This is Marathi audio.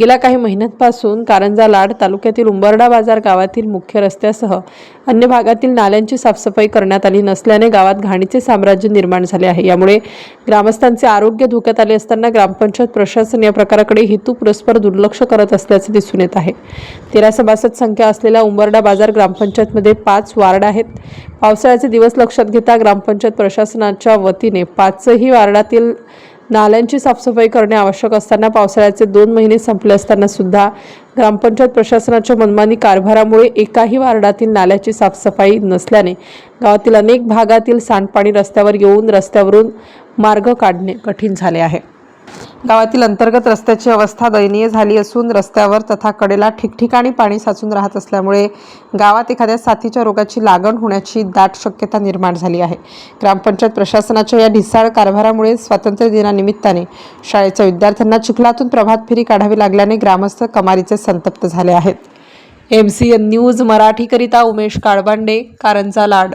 गेल्या काही महिन्यांपासून कारंजा लाड तालुक्यातील उंबरडा बाजार गावातील मुख्य रस्त्यासह अन्य भागातील नाल्यांची साफसफाई करण्यात आली नसल्याने गावात घाणीचे साम्राज्य निर्माण झाले आहे. यामुळे ग्रामस्थांचे आरोग्य धोक्यात आले असताना ग्रामपंचायत प्रशासन या प्रकाराकडे हेतू पुरस्पर दुर्लक्ष करत असल्याचे दिसून येत आहे. तेरा सभासद संख्या असलेल्या उंबरडा बाजार ग्रामपंचायतमध्ये पाच वार्ड आहेत. पावसाळ्याचे दिवस लक्षात घेता ग्रामपंचायत प्रशासनाच्या वतीने पाचही वार्डातील नाल्यांची साफसफाई करणे आवश्यक असताना पावसाळ्याचे दोन महिने संपले असताना सुद्धा ग्रामपंचायत प्रशासनाच्या मनमानी कारभारामुळे एकाही वार्डातील नाल्याची साफसफाई नसल्याने गावातील अनेक भागातील सांडपाणी रस्त्यावर येऊन रस्त्यावरून मार्ग काढणे कठीण झाले आहे. गावातील अंतर्गत रस्त्याची अवस्था दयनीय झाली असून रस्त्यावर तथा कडेला ठिकठिकाणी पाणी साचून राहत असल्यामुळे गावात एखाद्या साथीच्या रोगाची लागण होण्याची दाट शक्यता निर्माण झाली आहे. ग्रामपंचायत प्रशासनाच्या या ढिसाळ कारभारामुळे स्वातंत्र्य दिनानिमित्ताने शाळेच्या विद्यार्थ्यांना चिखलातून प्रभात फेरी काढावी लागल्याने ग्रामस्थ कमालीचे संतप्त झाले आहेत. एम सी एन न्यूज मराठीकरिता उमेश काळबांडे कारंजा लाड.